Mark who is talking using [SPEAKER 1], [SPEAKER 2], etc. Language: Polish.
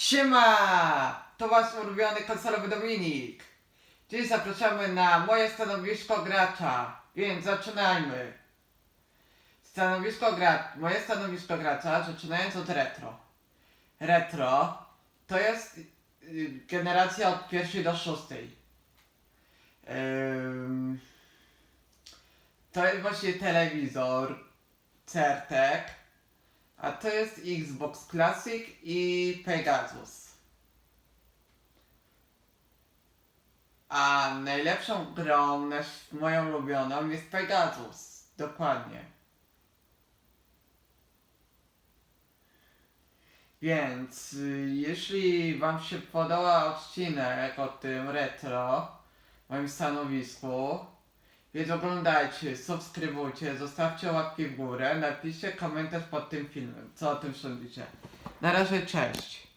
[SPEAKER 1] Siema! To wasz ulubiony konsolowy Dominik. Dziś zapraszamy na moje stanowisko gracza, więc zaczynajmy. Stanowisko gra... Moje stanowisko gracza, zaczynając od retro. Retro to jest y, generacja od pierwszej do szóstej. To jest właśnie telewizor, Certek, a to jest Xbox Classic i Pegasus. A najlepszą grą, moją ulubioną jest Pegasus. Dokładnie. Więc y, jeśli Wam się podoba odcinek o tym retro, moim stanowisku, więc oglądajcie, subskrybujcie, zostawcie łapki w górę, napiszcie komentarz pod tym filmem, co o tym sądzicie. Na razie, cześć.